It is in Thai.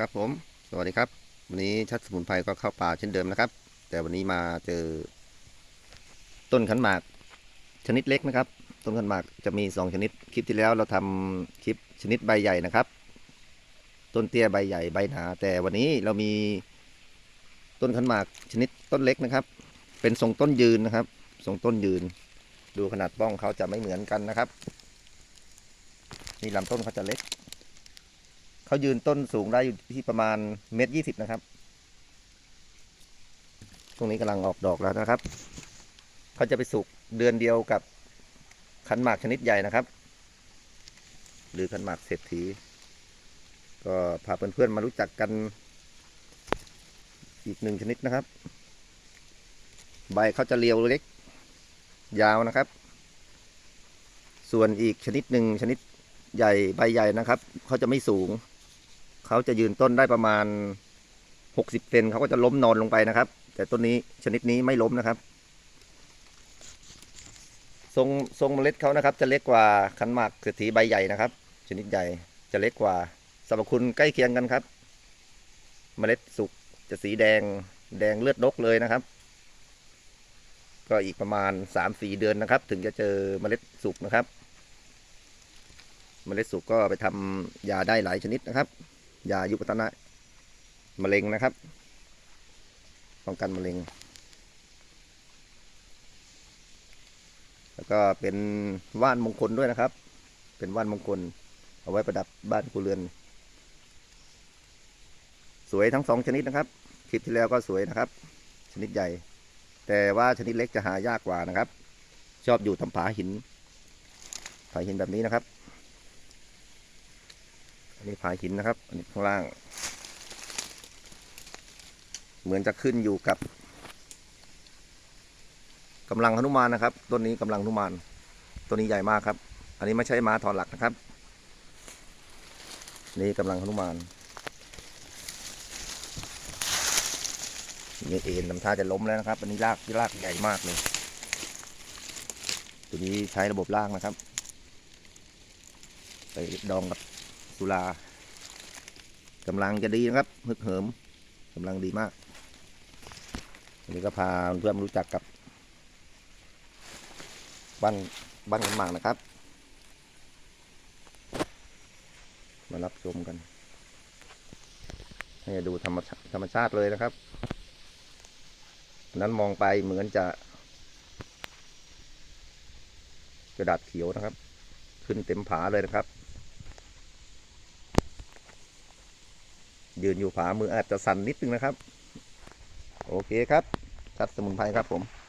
ครับผม สวัสดีครับ วันนี้ชัดสมุนไพรก็เข้าป่าเช่นเดิมนะครับ แต่วันนี้มาเจอ ต้นขันหมาก ชนิดเล็กนะครับ ต้นขันหมากจะมี 2 ชนิด คลิปที่แล้วเราทำคลิปชนิดใบใหญ่นะครับ ต้นเตี้ยใบใหญ่ใบหนา แต่วันนี้เรามีต้นขันหมากชนิดต้นเล็กนะครับ เป็นทรงต้นยืนนะครับ ทรงต้นยืน ดูขนาดบ้องเขาจะไม่เหมือนกันนะครับ นี่ลำต้นเขาจะเล็ก เขายืนต้นสูงได้อยู่ที่ประมาณเมตรยี่สิบนะครับตรงนี้กำลังออกดอกแล้วนะครับ เขาจะไปสุกเดือนเดียวกับขันหมากชนิดใหญ่นะครับ หรือขันหมากเศรษฐี ก็พาเพื่อนๆมารู้จักกันอีกหนึ่งชนิดนะครับ ใบเขาจะเรียวเล็ก ยาวนะครับ ส่วนอีกชนิดหนึ่งชนิดใหญ่ใบใหญ่นะครับ เขาจะไม่สูง เขาจะยืนต้นได้ประมาณ 60เซนเขาก็จะล้มนอนลงไปนะครับ แต่ต้นนี้ชนิดนี้ไม่ล้มนะครับ ทรงทรงเมล็ดเขานะครับ จะเล็กกว่าขันหมากเศรษฐีใบใหญ่นะครับ ชนิดใหญ่จะเล็กกว่าสรรพคุณใกล้เคียงกันครับ เมล็ดสุกจะสีแดงแดงเลือดนกเลยนะครับ ก็อีกประมาณ 3-4 เดือนนะครับ ถึงจะเจอเมล็ดสุกนะครับ เมล็ดสุกก็ไปทำยาได้หลายชนิดนะครับ ยายุปตนะมะเร็งนะครับ ป้องกันมะเร็ง แล้วก็เป็นว่านมงคลด้วยนะครับ เป็นว่านมงคล เอาไว้ประดับบ้านครัวเรือน สวยทั้งสองชนิดนะครับ คลิปที่แล้วก็สวยนะครับ ชนิดใหญ่ แต่ว่าชนิดเล็กจะหายากกว่านะครับ ชอบอยู่ทำผาหินผาหินแบบนี้นะครับ อันนี้ผาหินนะครับ อันนี้ข้างล่าง เหมือนจะขึ้นอยู่กับกำลังหนุมานนะครับ ต้นนี้กำลังหนุมาน ต้นนี้ใหญ่มากครับ อันนี้ไม่ใช่ม้าถอนหลักนะครับ นี่กำลังหนุมานนี่เอ็นทำท่าจะล้มแล้วนะครับ อันนี้รากที่รากใหญ่มากเลย ตัวนี้ใช้ระบบรากนะครับ ไปดองกับ สุรากำลังจะดีนะครับฮึกเหิมกำลังดีมากวันนี้ก็พาเพื่อนมารู้จักกับ บ้านบ้านกันหมากนะครับ มารับชมกัน ให้ดูธรรมชาธรรมชาติเลยนะครับ นั้นมองไปเหมือนจะกระดาษเขียวนะครับ ขึ้นเต็มผาเลยนะครับ ยืนอยู่ขวามืออาจจะสั่นนิดนึงนะครับ โอเคครับชัดสมุนไพรครับผม